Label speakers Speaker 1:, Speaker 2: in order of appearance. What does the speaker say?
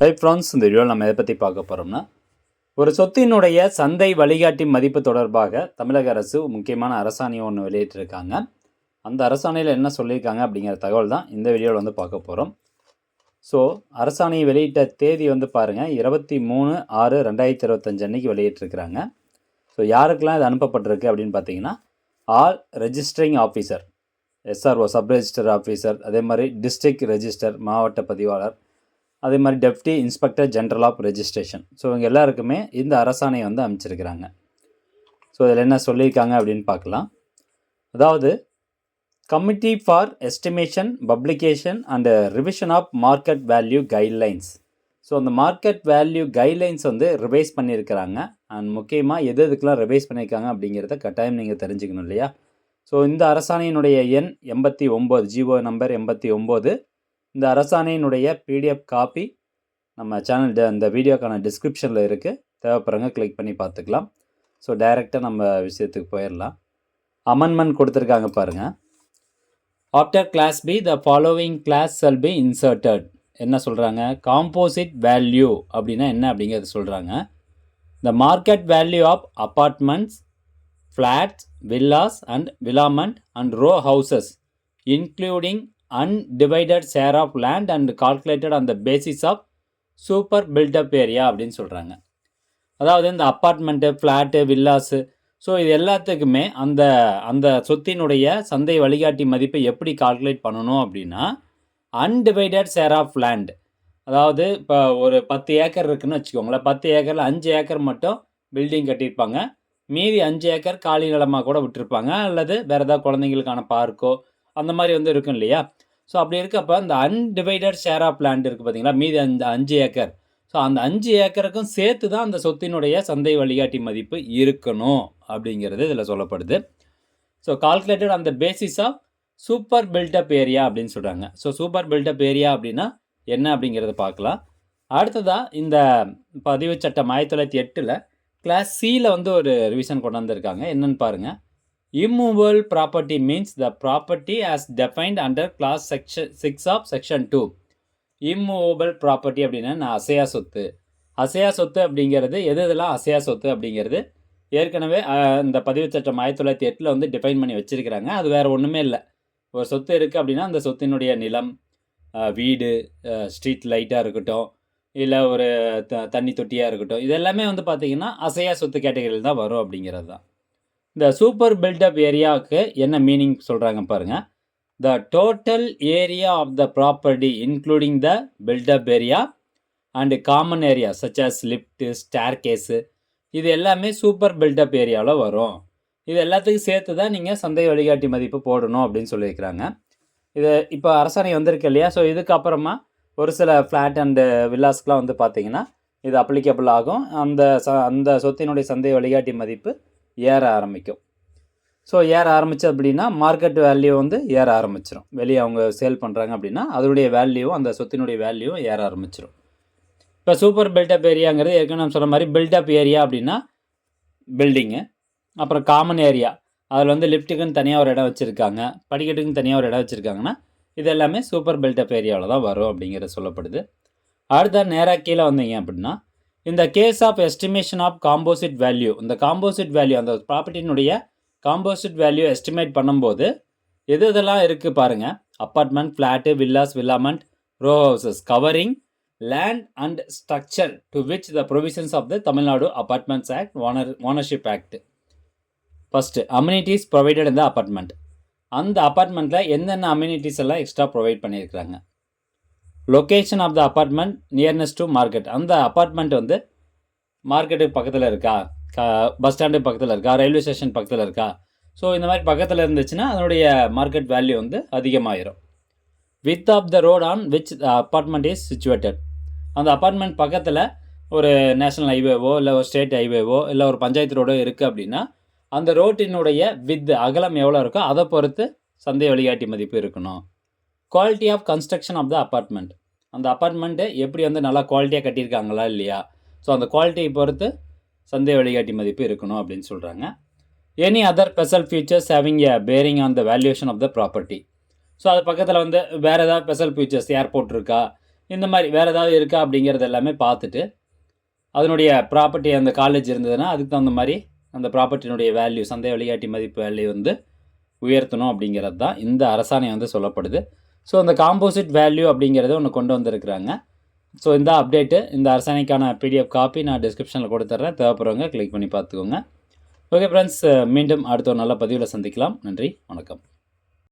Speaker 1: High France இந்த வீடியோவில் நம்ம எதை பற்றி பார்க்க போகிறோம்னா ஒரு சொத்தினுடைய சந்தை வழிகாட்டி மதிப்பு தொடர்பாக தமிழக அரசு முக்கியமான அரசாணை ஒன்று வெளியிட்டிருக்காங்க. அந்த அரசாணையில் என்ன சொல்லியிருக்காங்க அப்படிங்கிற தகவல் தான் இந்த வீடியோவில் வந்து பார்க்க போகிறோம் ஸோ அரசாணையை வெளியிட்ட தேதி வந்து பாருங்கள் இருபத்தி மூணு ஆறு ரெண்டாயிரத்தி இருபத்தஞ்சு அன்னைக்கு வெளியிட்டிருக்கிறாங்க. ஸோ யாருக்கெல்லாம் இது அனுப்பப்பட்டிருக்கு அப்படின்னு பார்த்தீங்கன்னா all registering officer SRO sub register officer அதே மாதிரி டிஸ்ட்ரிக்ட் ரெஜிஸ்டர் மாவட்ட பதிவாளர் அதே மாதிரி deputy inspector general of registration so இவங்க எல்லாருக்குமே இந்த அரசாணையை வந்து அமைச்சிருக்கிறாங்க. ஸோ இதில் என்ன சொல்லியிருக்காங்க அப்படின்னு பார்க்கலாம். அதாவது committee for estimation publication and revision of market value guidelines so அந்த மார்க்கெட் வேல்யூ கைட்லைன்ஸ் வந்து ரிவைஸ் பண்ணியிருக்கிறாங்க. அண்ட் முக்கியமாக எது எதுக்கெலாம் ரிவைஸ் பண்ணியிருக்காங்க அப்படிங்கிறத கட்டாயம் நீங்கள் தெரிஞ்சுக்கணும் இல்லையா? ஸோ இந்த அரசாணையினுடைய எண் எண்பத்தி ஒம்பது ஜிஓ நம்பர் எண்பத்தி ஒம்பது. இந்த அரசாணையினுடைய பிடிஎஃப் காப்பி நம்ம சேனல் அந்த வீடியோக்கான டிஸ்கிரிப்ஷனில் இருக்குது தேவைப்படுறவங்க கிளிக் பண்ணி பார்த்துக்கலாம். ஸோ டைரெக்டாக நம்ம விஷயத்துக்கு போயிடலாம். அமெண்ட்மெண்ட் கொடுத்துருக்காங்க பாருங்கள் after clause B the following clause shall be inserted என்ன சொல்கிறாங்க காம்போசிட் வேல்யூ அப்படின்னா என்ன அப்படிங்கிறது சொல்கிறாங்க the market value of apartments flats villas and villament and row houses including undivided share of land and calculated on the basis of super built up area அப்படின்னு சொல்கிறாங்க அதாவது இந்த அப்பார்ட்மெண்ட்டு ஃப்ளாட்டு வில்லாஸு ஸோ இது எல்லாத்துக்குமே அந்த அந்த சொத்தினுடைய சந்தை வழிகாட்டி மதிப்பை எப்படி கால்குலேட் பண்ணணும் அப்படின்னா அன்டிவைடட் ஷேர் ஆஃப் லேண்ட் அதாவது இப்போ ஒரு பத்து ஏக்கர் இருக்குதுன்னு வச்சுக்கோங்களேன். பத்து ஏக்கரில் அஞ்சு ஏக்கர் மட்டும் பில்டிங் கட்டியிருப்பாங்க. மீதி அஞ்சு ஏக்கர் காலி நிலமாக கூட விட்டுருப்பாங்க. அல்லது வேறு ஏதாவது குழந்தைங்களுக்கான பார்க்கோ அந்த மாதிரி வந்து இருக்கும் இல்லையா? ஸோ அப்படி இருக்கப்போ அந்த அன்டிவைடட் ஷேர் ஆஃப் லேண்ட் இருக்குது பார்த்தீங்களா மீதி அந்த அஞ்சு ஏக்கர். ஸோ அந்த அஞ்சு ஏக்கருக்கும் சேர்த்து தான் அந்த சொத்தினுடைய சந்தை வழிகாட்டி மதிப்பு இருக்கணும் அப்படிங்கிறது இதில் சொல்லப்படுது. ஸோ கால்குலேட்டட் அந்த basis of super built up area அப்படின்னு சொல்கிறாங்க ஸோ சூப்பர் பில்டப் ஏரியா அப்படின்னா என்ன அப்படிங்கிறத பார்க்கலாம். அடுத்ததாக இந்த பதிவு சட்டம் ஆயிரத்தி தொள்ளாயிரத்தி எட்டில் கிளாஸ் சியில் வந்து ஒரு ரிவிஷன் கொண்டு வந்திருக்காங்க. என்னன்னு பாருங்கள் immovable property means the property as defined under clause section six of section two immovable property அப்படின்னா நான் அசையா சொத்து. அசையா சொத்து அப்படிங்கிறது எது இதெல்லாம் அசையா சொத்து அப்படிங்கிறது ஏற்கனவே இந்த பதிவு சட்டம் ஆயிரத்தி தொள்ளாயிரத்தி எட்டில் வந்து டிஃபைன் பண்ணி வச்சுருக்கிறாங்க. அது வேறு ஒன்றுமே இல்லை. ஒரு சொத்து இருக்குது அப்படின்னா அந்த சொத்தினுடைய நிலம் வீடு ஸ்ட்ரீட் லைட்டாக இருக்கட்டும் இல்லை ஒரு த தண்ணி தொட்டியாக இருக்கட்டும் இது எல்லாமே வந்து பார்த்திங்கன்னா அசையா சொத்து கேட்டகரியில் தான் வரும் அப்படிங்கிறது தான். இந்த சூப்பர் பில்டப் ஏரியாவுக்கு என்ன மீனிங் சொல்கிறாங்க பாருங்கள் the total area of the property including the built up area and common area such lift staircase இது எல்லாமே சூப்பர் பில்டப் ஏரியாவில் வரும். இது எல்லாத்துக்கும் சேர்த்து தான் நீங்கள் சந்தை வழிகாட்டி மதிப்பு போடணும் அப்படின்னு சொல்லியிருக்கிறாங்க. இது இப்போ அரசாணை வந்திருக்கு இல்லையா? ஸோ இதுக்கப்புறமா ஒரு சில ஃப்ளாட் அண்டு வில்லாஸ்க்கெலாம் வந்து பார்த்தீங்கன்னா இது அப்ளிகபிள் ஆகும். அந்த ச அந்த சொத்தினுடைய சந்தை வழிகாட்டி மதிப்பு ஏற ஆரம்பிக்கும். ஸோ ஏற ஆரம்பிச்சு அப்படின்னா மார்க்கெட் வேல்யூ வந்து ஏற ஆரம்பிச்சிடும் வெளியே அவங்க சேல் பண்ணுறாங்க அப்படின்னா அதனுடைய வேல்யூவும் அந்த சொத்தினுடைய வேல்யூவும் ஏற ஆரம்பிச்சிடும் இப்போ சூப்பர் பில்டப் ஏரியாங்கிறது ஏற்கனவே நம்ம சொன்ன மாதிரி பில்டப் ஏரியா அப்படின்னா பில்டிங்கு அப்புறம் காமன் ஏரியா அதில் வந்து லிஃப்ட்டுக்குன்னு தனியாக ஒரு இடம் வச்சுருக்காங்க படிக்கட்டுக்குன்னு தனியாக ஒரு இடம் வச்சுருக்காங்கன்னா இது எல்லாமே சூப்பர் பில்டப் ஏரியாவில் தான் வரும் அப்படிங்கிறது சொல்லப்படுது. அடுத்த நேராக கீழே வந்தீங்க அப்படின்னா இந்த case of estimation of composite value இந்த காம்போசிட் வேல்யூ அந்த ப்ராப்பர்ட்டினுடைய காம்போசிட் வேல்யூ எஸ்டிமேட் பண்ணும்போது எது இதெல்லாம் இருக்குது பாருங்கள் apartment flat villas villament row houses covering land and structure to which the provisions of the Tamil Nadu apartments act owner ownership act first amenities provided இந்த apartment அந்த அப்பார்ட்மெண்ட்டில் என்னென்ன அம்யூனிட்டிஸ் எல்லாம் எக்ஸ்ட்ரா ப்ரொவைட் பண்ணியிருக்கிறாங்க? Location of the apartment nearness to market அந்த apartment வந்து மார்க்கெட்டுக்கு பக்கத்தில் இருக்கா? பஸ் ஸ்டாண்டு பக்கத்தில் இருக்கா? ரயில்வே ஸ்டேஷன் பக்கத்தில் இருக்கா? ஸோ இந்த மாதிரி பக்கத்தில் இருந்துச்சுன்னா அதனுடைய மார்க்கெட் வேல்யூ வந்து அதிகமாகிடும் width of the road on which apartment is situated அந்த அப்பார்ட்மெண்ட் பக்கத்தில் ஒரு நேஷனல் ஹைவேவோ இல்லை ஒரு ஸ்டேட் ஹைவேவோ இல்லை ஒரு பஞ்சாயத்து ரோடோ இருக்குது அப்படின்னா அந்த ரோட்டினுடைய வித் அகலம் எவ்வளோ இருக்கோ அதை பொறுத்து சந்தை வழிகாட்டி மதிப்பு இருக்கணும். Quality of construction of the apartment அந்த அப்பார்ட்மெண்ட்டு எப்படி வந்து நல்லா குவாலிட்டியாக கட்டியிருக்காங்களா இல்லையா? ஸோ அந்த குவாலிட்டியை பொறுத்து சந்தை வழிகாட்டி மதிப்பு இருக்கணும் அப்படின்னு சொல்கிறாங்க any other special features having a bearing on the valuation of the property so அது பக்கத்தில் வந்து வேறு ஏதாவது ஸ்பெஷல் ஃபீச்சர்ஸ் ஏர்போர்ட் இருக்கா? இந்த மாதிரி வேறு ஏதாவது இருக்கா அப்படிங்கிறது எல்லாமே பார்த்துட்டு அதனுடைய ப்ராப்பர்ட்டி அந்த காலேஜ் இருந்ததுன்னா அதுக்கு தகுந்த மாதிரி அந்த ப்ராப்பர்ட்டினுடைய வேல்யூ சந்தை வழிகாட்டி மதிப்பு வேல்யூ வந்து உயர்த்தணும் அப்படிங்கிறது தான் இந்த அரசாணை வந்து சொல்லப்படுது. ஸோ அந்த காம்போசிட் வேல்யூ அப்படிங்கிறத ஒன்று கொண்டு வந்திருக்கிறாங்க. ஸோ இந்த அப்டேட்டு இந்த அரசாணைக்கான பிடிஎஃப் காப்பி நான் டிஸ்கிரிப்ஷனில் கொடுத்துட்றேன் தேவைப்படுறவங்க கிளிக் பண்ணி பார்த்துக்கோங்க. ஓகே ஃப்ரெண்ட்ஸ் மீண்டும் அடுத்த ஒரு நல்ல பதிவில் சந்திக்கலாம். நன்றி வணக்கம்.